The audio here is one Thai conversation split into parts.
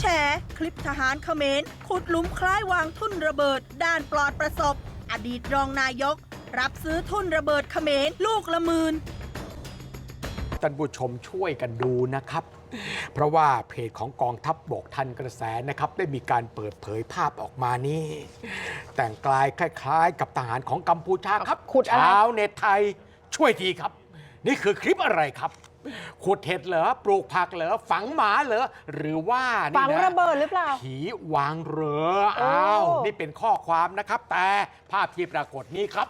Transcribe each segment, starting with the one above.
แฉคลิปทหารเขมรขุดหลุมคล้ายวางทุ่นระเบิด ด้านปลอดประสบ อดีตรองนายก รับซื้อทุ่นระเบิดเขมรลูกละหมื่นท่านผู้ชมช่วยกันดูนะครับ เพราะว่าเพจของกองทัพบบกทันกระแสนะครับ ได้มีการเปิดเผยภาพออกมานี่ แต่งกลายคล้ายๆ กับทหารของกัมพูชาครับขุดอะไร ชาวเน็ตไทยช่วยทีครับ นี่คือคลิปอะไรครับ ขุดเห็ดเหรอปลูกผักเหรอฝังหมาเหรอหรือว่านี่ฝังนะระเบิดหรือเปล่า ผีวางเรือโอ้ อ้าว นี่เป็นข้อความนะครับ แต่ภาพที่ปรากฏนี้ครับ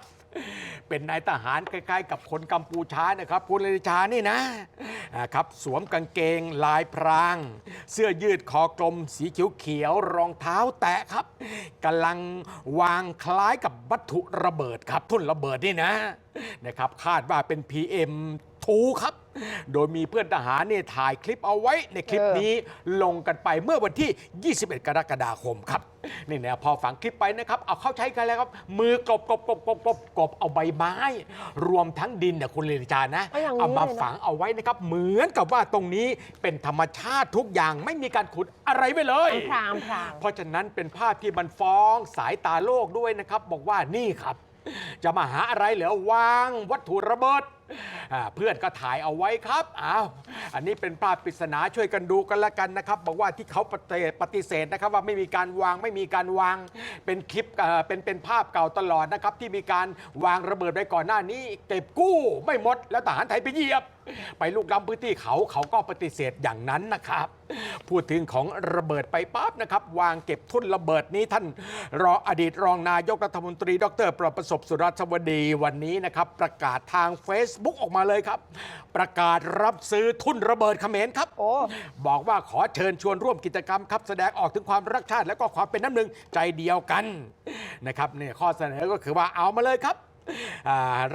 เป็นนายทหารใกล้ๆกับคนกัมพูชานะครับคุณเลชานี่นะอ่าครับ สวมกางเกงลายพราง เสื้อยืดคอกลม สีเขียวๆรองเท้าแตะครับกำลังวางคล้ายกับวัตถุระเบิดครับทุ่นระเบิดนี่นะนะครับ คาดว่าเป็น PM ทูครับ โดยมีเพื่อนทหารเนี่ยถ่ายคลิปเอาไว้ในคลิปเออนี้ลงกันไปเมื่อวันที่ 21 กรกฎาคมครับนี่นะพอฝังคลิปไปนะครับ เอาเข้าใช้กันแล้วครับ มือกบกบกบกบกบกบเอาใบไม้ รวมทั้งดินนะคุณเลนจานะก็อย่างนี้เอามาเลยนะฝังเอาไว้นะครับ เหมือนกับว่าตรงนี้เป็นธรรมชาติทุกอย่างไม่มีการขุดอะไรไว้เลยพรางพรางเพราะฉะนั้นเป็นภาพที่มันฟ้องสายตาโลกด้วยนะครับ บอกว่านี่ครับ จะมาหาอะไรเหรอวางวัตถุระเบิดอ่าเพื่อนก็ถ่ายเอาไว้ครับอ้าวอันนี้เป็นภาพปริศนาช่วยกันดูกันละกันนะครับ บอกว่าที่เขาปฏิเสธปฏิเสธนะครับว่าไม่มีการวางไม่มีการวางเป็นคลิปเอ่อเป็นเป็นภาพเก่าตลอดนะครับ ที่มีการวางระเบิดไว้ก่อนหน้านี้ เก็บกู้ไม่หมดแล้วทหารไทยไปเหยียบ ไปลูกล้ำพื้นที่เขาเขาก็ปฏิเสธอย่างนั้นนะครับ พูดถึงของระเบิดไปปั๊บนะครับ วางเก็บทุ่นระเบิดนี้ท่านรองอดีตรองนายกรัฐมนตรี ดร ประประสบสุรัสวดีวันนี้นะครับ ประกาศทาง Facebook ออกมาเลยครับ ประกาศรับซื้อทุ่นระเบิดเขมรครับ โอ้ บอกว่าขอเชิญชวนร่วมกิจกรรมครับ แสดงออกถึงความรักชาติและก็ความเป็นน้ำหนึ่งใจเดียวกันนะครับเนี่ยข้อเสนอก็คือว่าเอามาเลยครับอ่า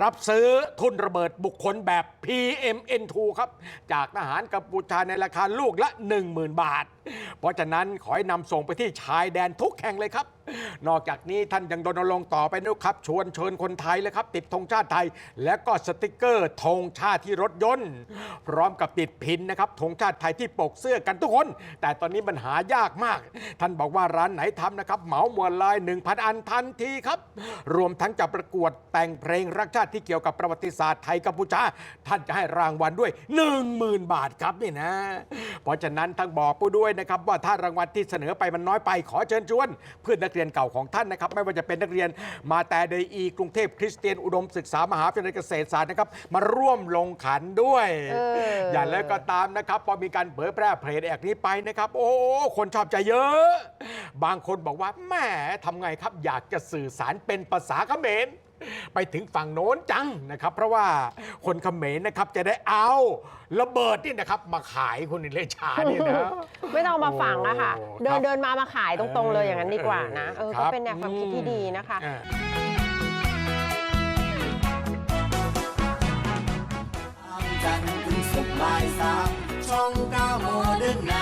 รับซื้อทุนระเบิดบุคคลแบบ PMN2 ครับ จากทหารกัมพูชาในราคาลูกละ 10,000 บาท เพราะฉะนั้นขอให้นำส่งไปที่ชายแดนทุกแห่งเลยครับ นอกจากนี้ท่านยังรณรงต่อไปนะครับ ชวนเชิญคนไทยเลยครับ ติดธงชาติไทย และก็สติกเกอร์ธงชาติที่รถยนต์ พร้อมกับติดพินนะครับธงชาติไทยที่ปกเสื้อกันทุกคน แต่ตอนนี้มันหายากมาก ท่านบอกว่าร้านไหนทำนะครับเหมาหมวดลาย1,000 อันทันทีครับ รวมทั้งจะประกวดแต่งเพลงรักชาติที่เกี่ยวกับประวัติศาสตร์ไทยกัมพูชา ท่านจะให้รางวัลด้วย 10,000 บาทครับนี่นะ เพราะฉะนั้นทั้งบอกผู้ด้วยนะครับว่าถ้ารางวัลที่เสนอไปมันน้อยไปขอเชิญชวน เพื่อนนักเรียนเก่าของท่านนะครับ ไม่ว่าจะเป็นนักเรียนมาแต่เดอีกรุงเทพคริสเตียนอุดมศึกษามหาวิทยาลัยเกษตรศาสตร์นะครับมาร่วมลงขันด้วยเออออย่างแล้วก็ตามนะครับพอมีการเผยแพร่เพจแอกนี้ไปนะครับ โอ้คนชอบใจเยอะ บางคนบอกว่าแหมทำไงครับอยากจะสื่อสารเป็นภาษาเขมร ไปถึงฝั่งโน้นจังนะครับ เพราะว่าคนเขมรนะครับจะได้เอาระเบิดนี่นะครับ มาขายคุณอิเลชาเนี่ยนะ ไม่ต้องมาฝั่งอะค่ะ เดินเดินมามาขายตรงๆเลยอย่างนั้นดีกว่านะก็เป็นแนวความคิดที่ดีนะคะจันทร์ถึงศุกบ่ายสามช่องเก้าโมเดิร์นไน